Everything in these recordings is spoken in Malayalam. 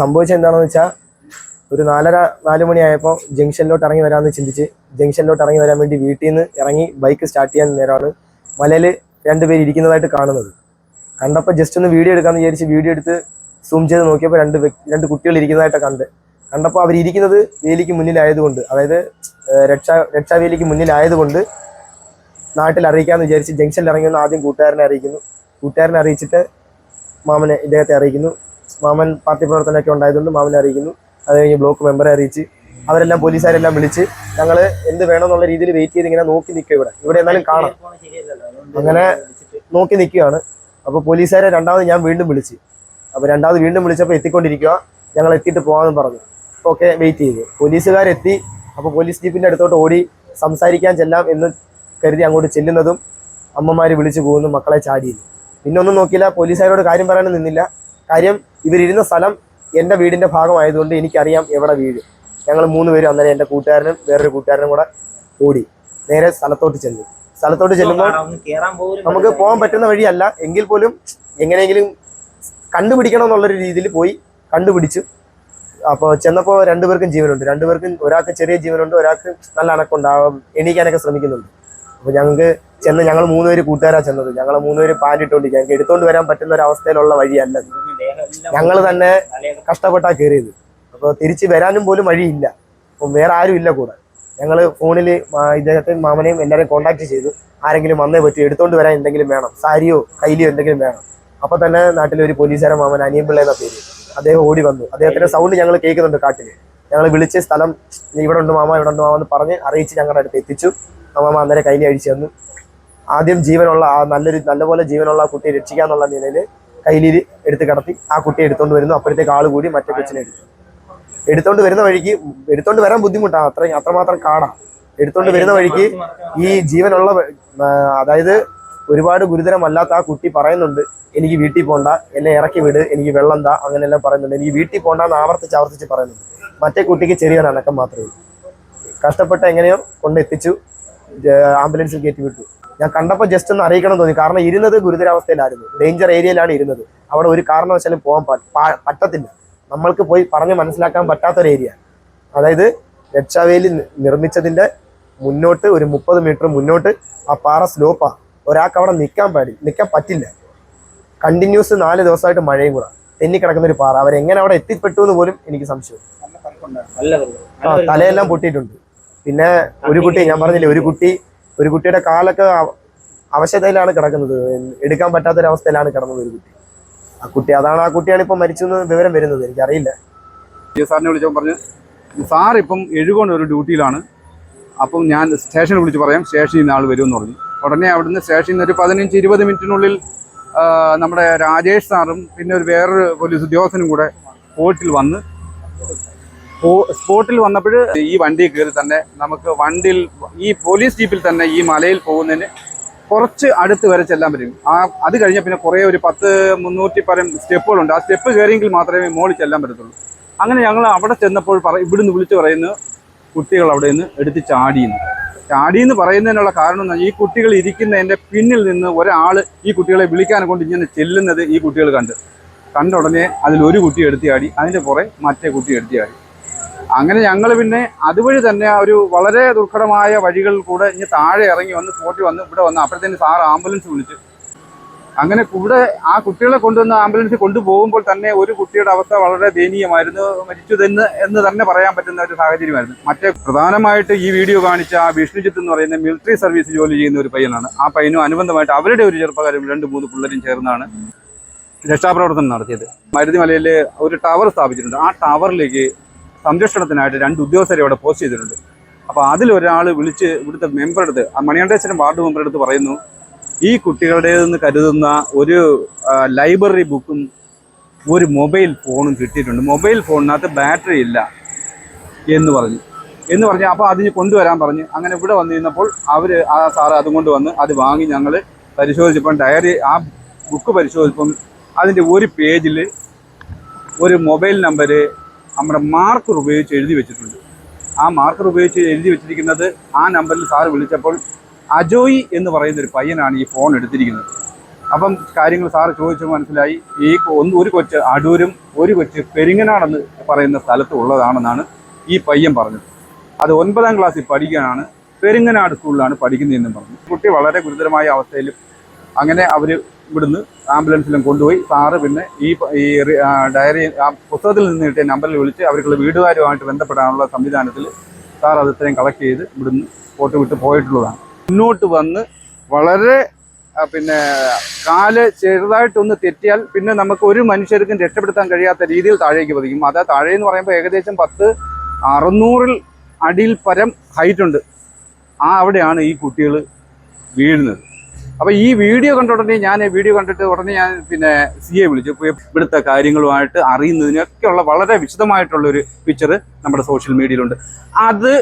സംഭവിച്ചത് എന്താണെന്ന് വെച്ചാൽ ഒരു നാലര നാല് മണിയായപ്പോൾ ജംഗ്ഷനിലോട്ട് ഇറങ്ങി വരാമെന്ന് ചിന്തിച്ച് ജംഗ്ഷനിലോട്ട് ഇറങ്ങി വരാൻ വേണ്ടി വീട്ടിൽ നിന്ന് ഇറങ്ങി ബൈക്ക് സ്റ്റാർട്ട് ചെയ്യാൻ നേരമാണ് മലയിൽ രണ്ടുപേർ ഇരിക്കുന്നതായിട്ട് കാണുന്നത്. കണ്ടപ്പോൾ ജസ്റ്റ് ഒന്ന് വീഡിയോ എടുക്കാമെന്ന് വിചാരിച്ച് വീഡിയോ എടുത്ത് സൂം ചെയ്ത് നോക്കിയപ്പോൾ രണ്ട് വ്യക്തി രണ്ട് കുട്ടികൾ ഇരിക്കുന്നതായിട്ട് കണ്ട്. കണ്ടപ്പോൾ അവരിയ്ക്കുന്നത് വേലിക്ക് മുന്നിലായതുകൊണ്ട് അതായത് രക്ഷാ രക്ഷാവേലിക്ക് മുന്നിലായതുകൊണ്ട് നാട്ടിൽ അറിയിക്കാമെന്ന് വിചാരിച്ച് ജംഗ്ഷനിൽ ഇറങ്ങിയെന്ന് ആദ്യം കൂട്ടുകാരനെ അറിയിക്കുന്നു. കൂട്ടുകാരനെ അറിയിച്ചിട്ട് മാമനെ ഇദ്ദേഹത്തെ അറിയിക്കുന്നു. മാമൻ പാർട്ടി പ്രവർത്തനമൊക്കെ ഉണ്ടായതുകൊണ്ട് മാമനെ അറിയിക്കുന്നു. അത് കഴിഞ്ഞ് ബ്ലോക്ക് മെമ്പറെ അറിയിച്ച് അവരെല്ലാം പോലീസുകാരെല്ലാം വിളിച്ച് ഞങ്ങൾ എന്ത് വേണമെന്നുള്ള രീതിയിൽ വെയിറ്റ് ചെയ്ത് ഇങ്ങനെ നോക്കി നിൽക്കുക ഇവിടെ. ഇവിടെ എന്നാലും കാണാം. അങ്ങനെ നോക്കി നിൽക്കുകയാണ്. അപ്പോൾ പോലീസുകാരെ രണ്ടാമത് ഞാൻ വീണ്ടും വിളിച്ച്. അപ്പോൾ രണ്ടാമത് വീണ്ടും വിളിച്ചപ്പോൾ എത്തിക്കൊണ്ടിരിക്കുക. ഞങ്ങൾ എത്തിയിട്ട് പോകാമെന്ന് പറഞ്ഞു. ഓക്കെ വെയിറ്റ് ചെയ്തു. പോലീസുകാരെത്തി. അപ്പോൾ പോലീസ് ജീപ്പിന്റെ അടുത്തോട്ട് ഓടി സംസാരിക്കാൻ ചെല്ലാം എന്ന് കരുതി അങ്ങോട്ട് ചെല്ലുന്നതും അമ്മമാർ വിളിച്ചു പോകുന്നു മക്കളെ ചാടിയിരുന്നു പിന്നെ ഒന്നും നോക്കിയില്ല. പോലീസുകാരോട് കാര്യം പറയാനും നിന്നില്ല. കാര്യം ഇവരിരുന്ന സ്ഥലം എന്റെ വീടിന്റെ ഭാഗമായതുകൊണ്ട് എനിക്കറിയാം എവിടെ വീട്. ഞങ്ങൾ മൂന്ന് പേരും അന്നേരം എന്റെ കൂട്ടുകാരനും വേറൊരു കൂട്ടുകാരനും കൂടെ ഓടി നേരെ സ്ഥലത്തോട്ട് ചെന്നു. സ്ഥലത്തോട്ട് ചെല്ലുമ്പോൾ നമുക്ക് പോകാൻ പറ്റുന്ന വഴിയല്ല. എങ്കിൽ പോലും എങ്ങനെയെങ്കിലും കണ്ടുപിടിക്കണം എന്നുള്ളൊരു രീതിയിൽ പോയി കണ്ടുപിടിച്ചു. അപ്പോൾ ചെന്നപ്പോൾ രണ്ടുപേർക്കും ജീവനുണ്ട്. രണ്ടുപേർക്കും ഒരാൾക്ക് ചെറിയ ജീവനുണ്ട് ഒരാൾക്ക് നല്ല അണക്കുണ്ടാവും എണീക്കാനൊക്കെ ശ്രമിക്കുന്നുണ്ട്. അപ്പോൾ ഞങ്ങൾക്ക് ചെന്ന് ഞങ്ങൾ മൂന്നുപേര് കൂട്ടുകാരാ ചെന്നത്. ഞങ്ങൾ മൂന്നുപേര് ഇട്ടുകൊണ്ട് ഞങ്ങൾക്ക് എടുത്തോണ്ട് വരാൻ പറ്റുന്ന ഒരു അവസ്ഥയിലുള്ള വഴിയല്ല ഞങ്ങൾ തന്നെ കഷ്ടപ്പെട്ടാ കയറിയത് അപ്പോൾ തിരിച്ച് വരാനും പോലും വഴിയില്ല. അപ്പം വേറെ ആരും ഇല്ല കൂടെ. ഞങ്ങൾ ഫോണിൽ ഇദ്ദേഹത്തെ മാമനെയും എല്ലാവരെയും കോൺടാക്ട് ചെയ്തു. ആരെങ്കിലും വന്നേ പറ്റി. എടുത്തോണ്ട് വരാൻ എന്തെങ്കിലും വേണം. സാരിയോ കയ്യിലോ എന്തെങ്കിലും വേണം. അപ്പൊ തന്നെ നാട്ടിലെ ഒരു പോലീസുകാരൻ മാമൻ അനിയൻപിള്ള എന്ന പേര്. അദ്ദേഹം ഓടി വന്നു. അദ്ദേഹത്തിന്റെ സൗണ്ട് ഞങ്ങൾ കേൾക്കുന്നുണ്ട് കാട്ടിൽ. ഞങ്ങൾ വിളിച്ച് സ്ഥലം ഇവിടെ ഉണ്ട് മാമ ഇവിടെ ഉണ്ട് മാമ എന്ന് പറഞ്ഞ് അറിയിച്ച് ഞങ്ങളുടെ അടുത്ത് എത്തിച്ചു. മാമ അന്നേരം കയ്യിൽ അഴിച്ചു തന്നു. ആദ്യം ജീവനുള്ള നല്ലൊരു നല്ലപോലെ ജീവനുള്ള കുട്ടിയെ രക്ഷിക്കാന്നുള്ള നിലയിൽ കയ്യിൽ എടുത്ത് കടത്തി ആ കുട്ടിയെ എടുത്തോണ്ട് വരുന്നു. അപ്പോഴത്തേക്ക് ആൾ കൂടി മറ്റേ കൊച്ചിനെ എടുത്തു. എടുത്തോണ്ട് വരുന്ന വഴിക്ക് എടുത്തോണ്ട് വരാൻ ബുദ്ധിമുട്ടാണ്. അത്ര അത്രമാത്രം കാണാം എടുത്തോണ്ട് വരുന്ന വഴിക്ക് ഈ ജീവനുള്ള അതായത് ഒരുപാട് ഗുരുതരമല്ലാത്ത ആ കുട്ടി പറയുന്നുണ്ട് എനിക്ക് വീട്ടിൽ പോണ്ട എന്നെ ഇറക്കി വിട് എനിക്ക് വെള്ളം താ അങ്ങനെയെല്ലാം പറയുന്നുണ്ട്. എനിക്ക് വീട്ടിൽ പോണ്ടെന്ന് ആവർത്തിച്ച് ആവർത്തിച്ച് പറയുന്നുണ്ട്. മറ്റേ കുട്ടിക്ക് ചെറിയൊരു അനക്കം മാത്രമേ കഷ്ടപ്പെട്ട് എങ്ങനെയോ കൊണ്ടെത്തിച്ചു ആംബുലൻസിൽ കയറ്റി വിട്ടു. ഞാൻ കണ്ടപ്പോൾ ജസ്റ്റ് ഒന്ന് അറിയിക്കണം തോന്നി. കാരണം ഇരുന്നത് ഗുരുതരാവസ്ഥയിലായിരുന്നു. ഡേഞ്ചർ ഏരിയയിലാണ് ഇരുന്നത്. അവിടെ ഒരു കാരണവശാലും പോകാൻ പറ്റത്തില്ല. നമ്മൾക്ക് പോയി പറഞ്ഞ് മനസ്സിലാക്കാൻ പറ്റാത്തൊരു ഏരിയ അതായത് രക്ഷാവേലി നിർമ്മിച്ചതിന്റെ നിർമ്മിച്ചതിന്റെ മുന്നോട്ട് ഒരു മുപ്പത് മീറ്റർ മുന്നോട്ട് ആ പാറ സ്ലോപ്പാണ് ഒരാൾക്ക് അവിടെ നിൽക്കാൻ പാടില്ല നിൽക്കാൻ പറ്റില്ല. കണ്ടിന്യൂസ് നാല് ദിവസമായിട്ട് മഴയും കൂടെ. തെന്നി കിടക്കുന്ന ഒരു പാറ. അവരെങ്ങനെ അവിടെ എത്തിപ്പെട്ടു എന്ന് പോലും എനിക്ക് സംശയം. ആ തലയെല്ലാം പൊട്ടിയിട്ടുണ്ട്. പിന്നെ ഒരു കുട്ടി ഞാൻ പറഞ്ഞില്ലേ ഒരു കുട്ടി ഒരു കുട്ടിയുടെ കാലൊക്കെ അവ- അവശതയിലാണ് കിടക്കുന്നത്. എടുക്കാൻ പറ്റാത്തൊരവസ്ഥയിലാണ് കിടന്നത് ഒരു കുട്ടി. ആ കുട്ടി അതാണ് ആ കുട്ടിയാണ് ഇപ്പൊ മരിച്ചു എന്ന് വിവരം വരുന്നത്. എനിക്കറിയില്ല. സാറിനെ വിളിച്ചപ്പോൾ പറഞ്ഞു സാർ ഇപ്പം എഴുകൊണ്ട് ഒരു ഡ്യൂട്ടിയിലാണ്. അപ്പം ഞാൻ സ്റ്റേഷനിൽ വിളിച്ച് പറയാം സ്റ്റേഷനിൽ നിന്ന് ആൾ വരുമെന്ന് പറഞ്ഞു. ഉടനെ അവിടുന്ന് സ്റ്റേഷനിൽ നിന്ന് ഒരു പതിനഞ്ച് ഇരുപത് മിനിറ്റിനുള്ളിൽ നമ്മുടെ രാജേഷ് സാറും പിന്നെ ഒരു വേറൊരു പോലീസ് ഉദ്യോഗസ്ഥനും കൂടെ കോർട്ടിൽ വന്ന് സ്പോട്ടിൽ വന്നപ്പോൾ ഈ വണ്ടി കയറി തന്നെ നമുക്ക് വണ്ടിയിൽ ഈ പോലീസ് ജീപ്പിൽ തന്നെ ഈ മലയിൽ പോകുന്നതിന് കുറച്ച് അടുത്ത് വരെ ചെല്ലാൻ പറ്റും. ആ അത് കഴിഞ്ഞാൽ പിന്നെ കുറേ ഒരു പത്ത് മുന്നൂറ്റി പരം സ്റ്റെപ്പുകളുണ്ട്. ആ സ്റ്റെപ്പ് കയറിയെങ്കിൽ മാത്രമേ മോളിൽ ചെല്ലാൻ പറ്റത്തുള്ളൂ. അങ്ങനെ ഞങ്ങൾ അവിടെ ചെന്നപ്പോൾ പറ ഇവിടുന്ന് വിളിച്ച് പറയുന്നു കുട്ടികൾ അവിടെ നിന്ന് എടുത്ത് ചാടിയെന്ന്. ചാടിയെന്ന് പറയുന്നതിനുള്ള കാരണം എന്താ? ഈ കുട്ടികൾ ഇരിക്കുന്നതിന്റെ പിന്നിൽ നിന്ന് ഒരാൾ ഈ കുട്ടികളെ വിളിക്കാൻ കൊണ്ട് ഇങ്ങനെ ചെല്ലുന്നത് ഈ കുട്ടികൾ കണ്ട്. കണ്ട ഉടനെ അതിൽ ഒരു കുട്ടി എടുത്ത് ചാടി അതിന്റെ പുറേ മറ്റേ കുട്ടി എടുത്ത് ചാടി. അങ്ങനെ ഞങ്ങൾ പിന്നെ അതുവഴി തന്നെ ഒരു വളരെ ദുർഘടമായ വഴികളിൽ കൂടെ ഇനി താഴെ ഇറങ്ങി വന്ന് സ്പോട്ടിൽ വന്ന് ഇവിടെ വന്ന് അപ്പോഴത്തേന് സാർ ആംബുലൻസ് വിളിച്ച്. അങ്ങനെ ഇവിടെ ആ കുട്ടികളെ കൊണ്ടുവന്ന ആംബുലൻസിൽ കൊണ്ടുപോകുമ്പോൾ തന്നെ ഒരു കുട്ടിയുടെ അവസ്ഥ വളരെ ദയനീയമായിരുന്നു. മരിച്ചതെന്ന് എന്ന് തന്നെ പറയാൻ പറ്റുന്ന ഒരു സാഹചര്യമായിരുന്നു. മറ്റേ പ്രധാനമായിട്ട് ഈ വീഡിയോ കാണിച്ച ആ വിഷ്ണുജിത്ത് എന്ന് പറയുന്ന മിലിറ്ററി സർവീസ് ജോലി ചെയ്യുന്ന ഒരു പയ്യനാണ്. ആ പയ്യനും അനുബന്ധമായിട്ട് അവരുടെ ഒരു ചെറുപ്പക്കാരും രണ്ട് മൂന്ന് പിള്ളേരും ചേർന്നാണ് രക്ഷാപ്രവർത്തനം നടത്തിയത്. മരുതിമലയിൽ ഒരു ടവർ സ്ഥാപിച്ചിട്ടുണ്ട്. ആ ടവറിലേക്ക് സംരക്ഷണത്തിനായിട്ട് രണ്ട് ഉദ്യോഗസ്ഥരെ അവിടെ പോസ്റ്റ് ചെയ്തിട്ടുണ്ട്. അപ്പോൾ അതിലൊരാൾ വിളിച്ച് ഇവിടുത്തെ മെമ്പറെടുത്ത് മണികണ്ഠേശ്വരം വാർഡ് മെമ്പറെടുത്ത് പറയുന്നു ഈ കുട്ടികളുടേതെന്ന് കരുതുന്ന ഒരു ലൈബ്രറി ബുക്കും ഒരു മൊബൈൽ ഫോണും കിട്ടിയിട്ടുണ്ട്. മൊബൈൽ ഫോണിനകത്ത് ബാറ്ററി ഇല്ല എന്ന് പറഞ്ഞു. എന്ന് പറഞ്ഞ് അപ്പോൾ അതിന് കൊണ്ടുവരാൻ പറഞ്ഞ്. അങ്ങനെ ഇവിടെ വന്നിരുന്നപ്പോൾ അവർ ആ സാറ് അതും കൊണ്ട് വന്ന് അത് വാങ്ങി ഞങ്ങൾ പരിശോധിച്ചപ്പം ഡയറി ആ ബുക്ക് പരിശോധിച്ചപ്പം അതിന്റെ ഒരു പേജിൽ ഒരു മൊബൈൽ നമ്പർ നമ്മുടെ മാർക്കർ ഉപയോഗിച്ച് എഴുതി വെച്ചിട്ടുണ്ട്. ആ മാർക്കർ ഉപയോഗിച്ച് എഴുതി വെച്ചിരിക്കുന്നത് ആ നമ്പറിൽ സാറ് വിളിച്ചപ്പോൾ അജോയ് എന്ന് പറയുന്ന ഒരു പയ്യനാണ് ഈ ഫോൺ എടുത്തിരിക്കുന്നത്. അപ്പം കാര്യങ്ങൾ സാറ് ചോദിച്ചപ്പോൾ മനസ്സിലായി ഈ ഒരു കൊച്ച് അടൂരും ഒരു കൊച്ച് പെരിങ്ങനാടെന്ന് പറയുന്ന സ്ഥലത്ത് ഉള്ളതാണെന്നാണ് ഈ പയ്യൻ പറഞ്ഞത്. അത് ഒൻപതാം ക്ലാസ്സിൽ പഠിക്കാനാണ് പെരിങ്ങനാട് സ്കൂളിലാണ് പഠിക്കുന്നതെന്നും പറഞ്ഞു. കുട്ടി വളരെ ഗുരുതരമായ അവസ്ഥയിലും അങ്ങനെ അവർ ഇവിടുന്ന് ആംബുലൻസിലും കൊണ്ടുപോയി. സാറ് പിന്നെ ഈ ഈ ഡയറി ആ പുസ്തകത്തിൽ നിന്ന് കിട്ടിയ നമ്പറിൽ വിളിച്ച് അവർക്കുള്ള വീടുകാരുമായിട്ട് ബന്ധപ്പെടാനുള്ള സംവിധാനത്തിൽ സാർ അത് ഇത്രയും കളക്ട് ചെയ്ത് ഇവിടുന്ന് ഫോട്ടോ വിട്ട് പോയിട്ടുള്ളതാണ്. മുന്നോട്ട് വന്ന് വളരെ പിന്നെ കാൽ ചെറുതായിട്ടൊന്ന് തെറ്റിയാൽ പിന്നെ നമുക്ക് ഒരു മനുഷ്യർക്കും രക്ഷപ്പെടുത്താൻ കഴിയാത്ത രീതിയിൽ താഴേക്ക് പതിക്കും. അത് താഴെ എന്ന് പറയുമ്പോൾ ഏകദേശം പത്ത് അറുന്നൂറിൽ അടിയിൽ പരം ഹൈറ്റ് ഉണ്ട്. ആ അവിടെയാണ് ഈ കുട്ടികൾ വീഴുന്നത്. അപ്പോൾ ഈ വീഡിയോ കണ്ട ഉടനെ ഞാൻ വീഡിയോ കണ്ടിട്ട് ഉടനെ ഞാൻ പിന്നെ സി എ വിളിച്ചു. ഇവിടുത്തെ കാര്യങ്ങളുമായിട്ട് അറിയുന്നതിനൊക്കെയുള്ള വളരെ വിശദമായിട്ടുള്ള ഒരു പിക്ചർ നമ്മുടെ സോഷ്യൽ മീഡിയയിലുണ്ട് അത്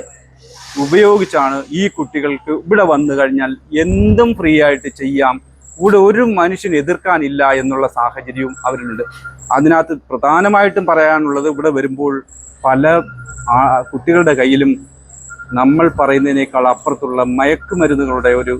ഉപയോഗിച്ചാണ് ഈ കുട്ടികൾക്ക് ഇവിടെ വന്നു കഴിഞ്ഞാൽ എന്തും ഫ്രീ ആയിട്ട് ചെയ്യാം. ഇവിടെ ഒരു മനുഷ്യന് എതിർക്കാനില്ല എന്നുള്ള സാഹചര്യവും അവരിലുണ്ട്. അതിനകത്ത് പ്രധാനമായിട്ടും പറയാനുള്ളത് ഇവിടെ വരുമ്പോൾ പല കുട്ടികളുടെ കയ്യിലും നമ്മൾ പറയുന്നതിനേക്കാൾ അപ്പുറത്തുള്ള മയക്കുമരുന്നുകളുടെ ഒരു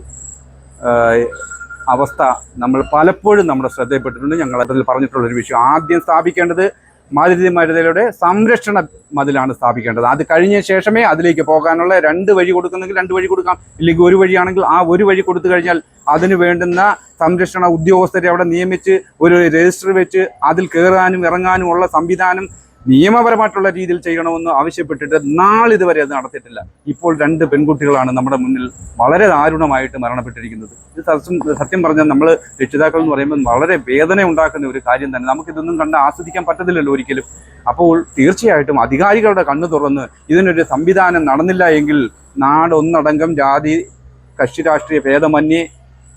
അവസ്ഥ നമ്മൾ പലപ്പോഴും നമ്മുടെ ശ്രദ്ധയിൽപ്പെട്ടിട്ടുണ്ട്. ഞങ്ങൾ അതിൽ പറഞ്ഞിട്ടുള്ള ഒരു വിഷയം. ആദ്യം സ്ഥാപിക്കേണ്ടത് മാരുതി മരുതയുടെ സംരക്ഷണ മതിലാണ് സ്ഥാപിക്കേണ്ടത്. അത് കഴിഞ്ഞ ശേഷമേ അതിലേക്ക് പോകാനുള്ള രണ്ട് വഴി കൊടുക്കുന്നെങ്കിൽ രണ്ട് വഴി കൊടുക്കാം. ഇല്ലെങ്കിൽ ഒരു വഴിയാണെങ്കിൽ ആ ഒരു വഴി കൊടുത്തു കഴിഞ്ഞാൽ അതിന് വേണ്ടുന്ന സംരക്ഷണ ഉദ്യോഗസ്ഥരെ അവിടെ നിയമിച്ച് ഒരു രജിസ്റ്റർ വെച്ച് അതിൽ കയറാനും ഇറങ്ങാനും ഉള്ള സംവിധാനം നിയമപരമായിട്ടുള്ള രീതിയിൽ ചെയ്യണമെന്ന് ആവശ്യപ്പെട്ടിട്ട് നാളിതുവരെ അത് നടത്തിയിട്ടില്ല. ഇപ്പോൾ രണ്ട് പെൺകുട്ടികളാണ് നമ്മുടെ മുന്നിൽ വളരെ ദാരുണമായിട്ട് മരണപ്പെട്ടിരിക്കുന്നത്. ഇത് സത്യം സത്യം പറഞ്ഞാൽ നമ്മൾ രക്ഷിതാക്കൾ എന്ന് പറയുമ്പോൾ വളരെ വേദന ഉണ്ടാക്കുന്ന ഒരു കാര്യം തന്നെ. നമുക്കിതൊന്നും കണ്ട് ആസ്വദിക്കാൻ പറ്റത്തില്ലല്ലോ ഒരിക്കലും. അപ്പോൾ തീർച്ചയായിട്ടും അധികാരികളുടെ കണ്ണു തുറന്ന് ഇതിനൊരു സംവിധാനം നടന്നില്ല എങ്കിൽ നാടൊന്നടങ്കം ജാതി കക്ഷി രാഷ്ട്രീയ ഭേദമന്യേ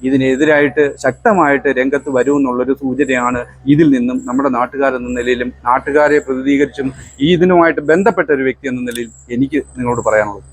ഇതിനെതിരായിട്ട് ശക്തമായിട്ട് രംഗത്ത് വരുമെന്നുള്ളൊരു സൂചനയാണ് ഇതിൽ നിന്നും നമ്മുടെ നാട്ടുകാരെന്ന നിലയിലും നാട്ടുകാരെ പ്രതിനിധീകരിച്ചും ഈ ഇതിനുമായിട്ട് ബന്ധപ്പെട്ട ഒരു വ്യക്തി എന്ന നിലയിൽ എനിക്ക് നിങ്ങളോട് പറയാനുള്ളത്.